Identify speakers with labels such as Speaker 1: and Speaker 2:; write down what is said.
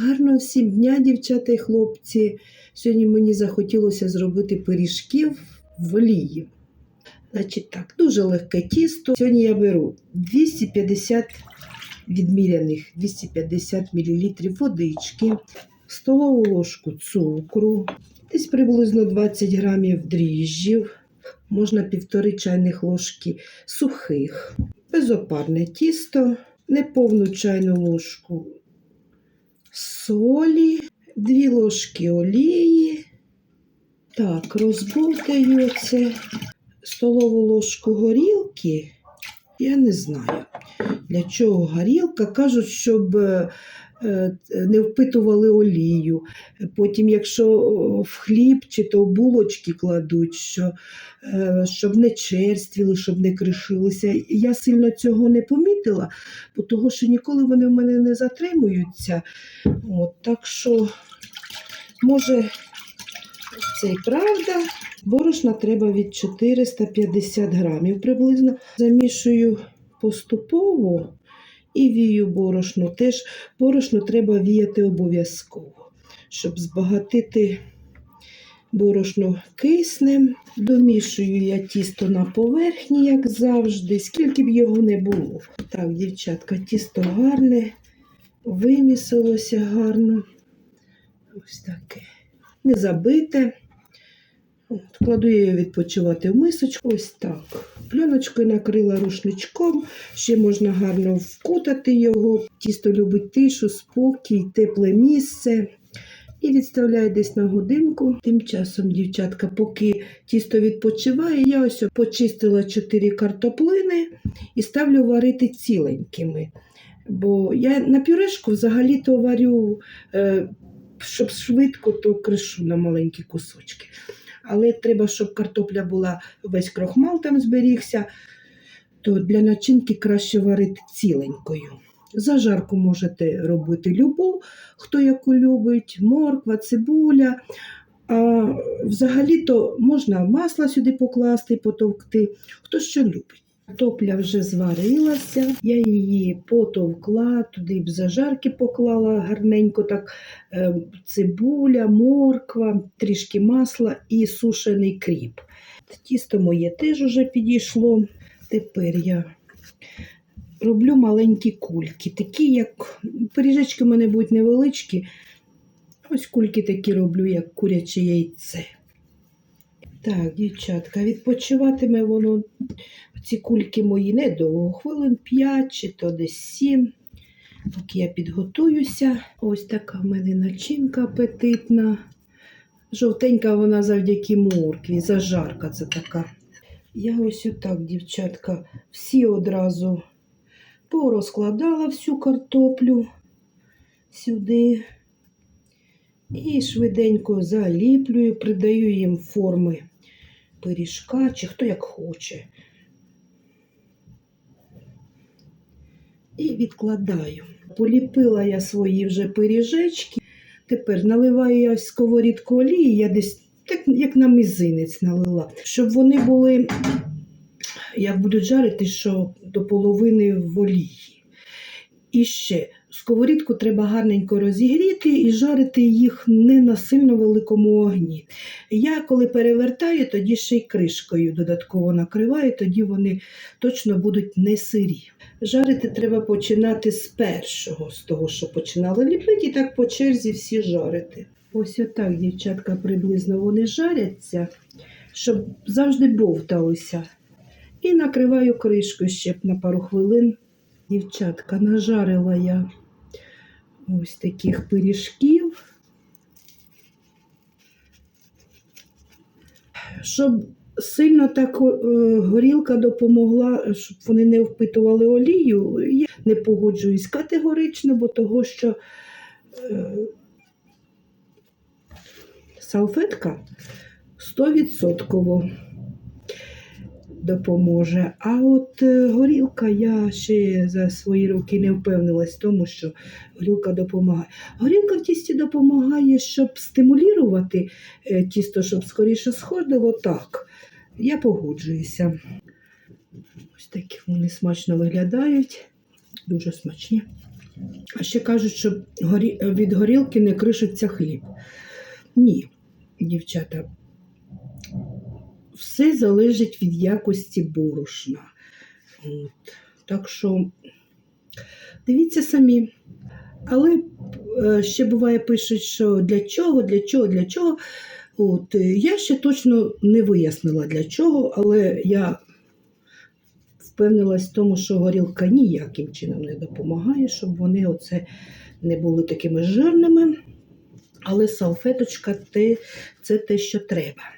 Speaker 1: Гарного всім дня, дівчата і хлопці. Сьогодні мені захотілося зробити пиріжків в олії. Значить так, дуже легке тісто. Сьогодні я беру 250 відміряних 250 мл водички, столову ложку цукру, десь приблизно 20 грамів дріжджів, можна півтори чайних ложки сухих, безопарне тісто, неповну чайну ложку солі, 2 ложки олії. Так, розбовтаю це столову ложку горілки. Я не знаю, для чого горілка. Кажуть, щоб е, е, не впитували олію. Потім, якщо в хліб чи то в булочки кладуть, що, е, щоб не черствіли, щоб не кришилися. Я сильно цього не помітила, бо того, що ніколи вони в мене не затримуються. От, так що, може, це і правда. Борошна треба від 450 грамів приблизно. Замішую поступово і вію борошно. Теж борошно треба віяти обов'язково, щоб збагатити борошно киснем. Домішую я тісто на поверхні, як завжди, скільки б його не було. Так, дівчатка, тісто гарне, вимісилося гарно. Ось таке. Не забите. От, кладу я відпочивати в мисочку. Ось так. Пленочкою накрила рушничком, ще можна гарно вкутати його. Тісто любить тишу, спокій, тепле місце. І відставляю десь на годинку. Тим часом, дівчатка, поки тісто відпочиває, я ось почистила 4 картоплини і ставлю варити ціленькими. Бо я на пюрешку взагалі-то варю, е, щоб швидко, то кришу на маленькі кусочки. Але треба, щоб картопля була весь крохмал там зберігся, то для начинки краще варити ціленькою. Зажарку можете робити любу, хто яку любить, морква, цибуля. А взагалі-то можна масло сюди покласти, потовкти, хто що любить. Картопля вже зварилася, я її потовкла, туди б зажарки поклала гарненько, так е, цибуля, морква, трішки масла і сушений кріп. Тісто моє теж уже підійшло. Тепер я роблю маленькі кульки, такі, як пиріжечки в мене будуть невеличкі. Ось кульки такі роблю, як куряче яйце. Так, дівчатка, відпочиватиме воно, ці кульки мої недовго, хвилин 5 чи то десь 7. Поки я підготуюся. Ось така в мене начинка апетитна. Жовтенька вона завдяки моркві, зажарка це така. Я ось отак, дівчатка, всі одразу порозкладала всю картоплю сюди. І швиденько заліплюю, придаю їм форми пиріжка, чи хто як хоче. І відкладаю. Поліпила я свої вже пиріжечки. Тепер наливаю я сковорідку олії, я десь так, як на мизинець налила, щоб вони були, як будуть жарити, що до половини в олії. І ще сковорідку треба гарненько розігріти і жарити їх не на сильно великому огні. Я коли перевертаю, тоді ще й кришкою додатково накриваю, тоді вони точно будуть не сирі. Жарити треба починати з першого, з того, що починали ліпити, і так по черзі всі жарити. Ось отак, дівчатка, приблизно вони жаряться, щоб завжди бовталися. І накриваю кришкою ще на пару хвилин. Дівчатка, нажарила я ось таких пиріжків. Щоб сильно так е, горілка допомогла, щоб вони не впитували олію, я не погоджуюсь категорично, бо того, що е, салфетка 100% допоможе. А от е, горілка, я ще за свої роки не впевнилась в тому, що горілка допомагає. Горілка в тісті допомагає, щоб стимулювати е, тісто, щоб скоріше сходило. Так, я погоджуюся. Ось такі вони смачно виглядають, дуже смачні. А ще кажуть, що від горілки не кришиться хліб. Ні, дівчата, все залежить від якості борошна. От. Так що дивіться самі. Але е, ще буває пишуть, що для чого, для чого, для чого. От, я ще точно не вияснила для чого, але я впевнилась в тому, що горілка ніяким чином не допомагає, щоб вони оце не були такими жирними. Але салфеточка це те, що треба.